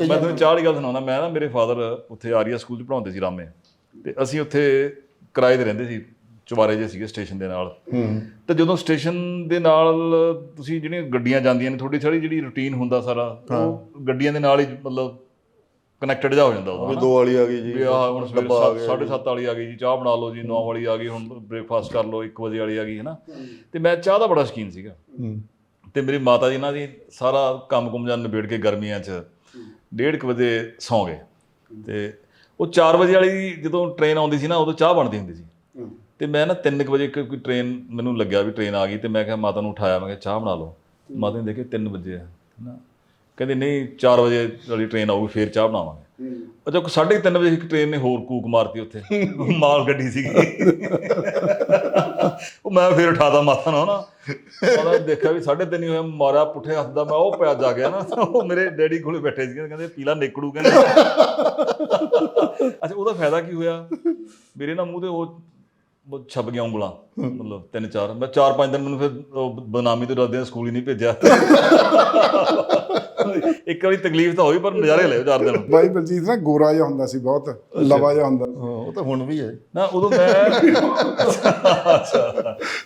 ਮੈਂ ਤੁਹਾਨੂੰ ਚਾਹ ਵਾਲੀ ਗੱਲ ਸੁਣਾਉਂਦਾ ਮੈਂ ਨਾ ਮੇਰੇ ਫਾਦਰ ਉੱਥੇ ਆਰੀਆ ਸਕੂਲ 'ਚ ਪੜਾਉਂਦੇ ਸੀ ਰਾਮੇ। ਤੇ ਅਸੀਂ ਉੱਥੇ ਕਿਰਾਏ ਤੇ ਰਹਿੰਦੇ ਸੀ ਚੁਬਾਰੇ ਜੇ ਸੀਗੇ ਸਟੇਸ਼ਨ ਦੇ ਨਾਲ। ਤੇ ਜਦੋਂ ਸਟੇਸ਼ਨ ਦੇ ਨਾਲ ਤੁਸੀਂ ਜਿਹੜੀਆਂ ਗੱਡੀਆਂ ਜਾਂਦੀਆਂ ਨੇ ਥੋੜੀ ਸਾਰੀ ਜਿਹੜੀ ਰੁਟੀਨ ਹੁੰਦਾ ਸਾਰਾ ਉਹ ਗੱਡੀਆਂ ਦੇ ਨਾਲ ਹੀ ਮਤਲਬ ਕਨੈਕਟਡ ਜਾ ਹੋ ਜਾਂਦਾ ਉਹਦਾ ਵੀ ਦੋ ਵਾਲੀ ਆ ਗਈ ਜੀ ਵੀ ਆਹ ਹੁਣ ਸਵੇਰੇ ਡੱਬਾ ਆ ਗਿਆ 7:30 ਵਾਲੀ ਆ ਗਈ ਜੀ ਚਾਹ ਬਣਾ ਲਓ ਜੀ 9 ਵਾਲੀ ਆ ਗਈ ਹੁਣ ਬ੍ਰੇਕਫਾਸਟ ਕਰ ਲਓ 1 ਵਜੇ ਵਾਲੀ ਆ ਗਈ ਹੈ ਨਾ ਤੇ ਮੈਂ ਚਾਹ ਦਾ ਬੜਾ ਸ਼ੌਕੀਨ ਸੀਗਾ। ਹੂੰ। ਤੇ ਮੇਰੀ ਮਾਤਾ ਜੀ ਨਾਲ ਜੀ ਸਾਰਾ ਕੰਮ ਕੁਮ ਜਾਂ ਨਿਬੇੜ ਕੇ ਗਰਮੀਆਂ 'ਚ ਡੇਢ ਕੁ ਵਜੇ ਸੌਂ ਗਏ। ਤੇ ਉਹ 4 ਵਜੇ ਵਾਲੀ ਜਦੋਂ ਟ੍ਰੇਨ ਆਉਂਦੀ ਸੀ ਨਾ ਉਦੋਂ ਚਾਹ ਬਣਦੀ ਹੁੰਦੀ ਸੀ। ਤੇ ਮੈਂ ਨਾ 3 ਵਜੇ ਕੋਈ ਟ੍ਰੇਨ ਮੈਨੂੰ ਲੱਗਿਆ ਵੀ ਟ੍ਰੇਨ ਆ ਗਈ ਤੇ ਮੈਂ ਕਿਹਾ ਮਾਤਾ ਨੂੰ ਉਠਾਇਆ ਮੈਂ ਕਿਹਾ ਚਾਹ ਬਣਾ ਲਓ। ਮਾਤਾ ਨੇ ਦੇਖੇ 3 ਵਜੇ ਆ ਨਾ ਕਹਿੰਦੇ ਨਹੀਂ 4 ਵਜੇ ਵਾਲੀ ਟ੍ਰੇਨ ਆਊਗੀ ਫੇਰ ਚਾਹ ਬਣਾਵਾਂਗੇ। ਅੱਛਾ ਕੋ 3:30 ਵਜੇ ਇੱਕ ਟ੍ਰੇਨ ਨੇ ਹੋਰ ਕੂਕ ਮਾਰਤੀ ਉੱਥੇ। ਮਾਲ ਗੱਡੀ ਸੀਗੀ। ਉਹ ਮੈਂ ਫੇਰ ਉਠਾਦਾ ਮਾਤਾ ਨੂੰ ਨਾ। ਉਹਦਾ ਦੇਖਿਆ ਵੀ 3:30 ਹੀ ਹੋਇਆ ਮਾਰਿਆ ਪੁੱਠੇ ਹੱਥ ਦਾ ਮੈਂ ਉਹ ਪਿਆ ਜਾ ਗਿਆ ਨਾ। ਉਹ ਮੇਰੇ ਡੈਡੀ ਕੋਲੇ ਬੈਠੇ ਸੀਗੇ ਕਹਿੰਦੇ ਪੀਲਾ ਨਿਕੜੂ ਕਹਿੰਦੇ। ਅੱਛਾ ਉਹਦਾ ਫਾਇਦਾ ਕੀ ਹੋਇਆ? ਮੇਰੇ ਨਾ ਮੂੰਹ ਤੇ ਉਹ ਛਪ ਗਿਆ ਉਂਗਲਾਂ ਮਤਲਬ ਤਿੰਨ ਚਾਰ। ਮੈਂ ਚਾਰ ਪੰਜ ਦਿਨ ਮੈਨੂੰ ਫਿਰ ਬਨਾਮੀ ਤੋਂ ਡਰਦੇ ਸਕੂਲ ਹੀ ਨਹੀਂ ਭੇਜਿਆ। ਇੱਕ ਵਾਰੀ ਤਕਲੀਫ ਤਾਂ ਹੋਈ ਪਰ ਨਜ਼ਾਰੇ ਲਏ ਚਾਰ ਦਿਨ। ਬਾਈ ਬਲਜੀਤ ਨਾ ਗੋਰਾ ਜਿਹਾ ਹੁੰਦਾ ਸੀ ਬਹੁਤ ਲਵਾ ਜਿਹਾ ਹੁੰਦਾ ਹਾਂ, ਉਹ ਤਾਂ ਹੁਣ ਵੀ ਹੈ। ਨਾ ਉਦੋਂ ਮੈਂ ਅੱਛਾ।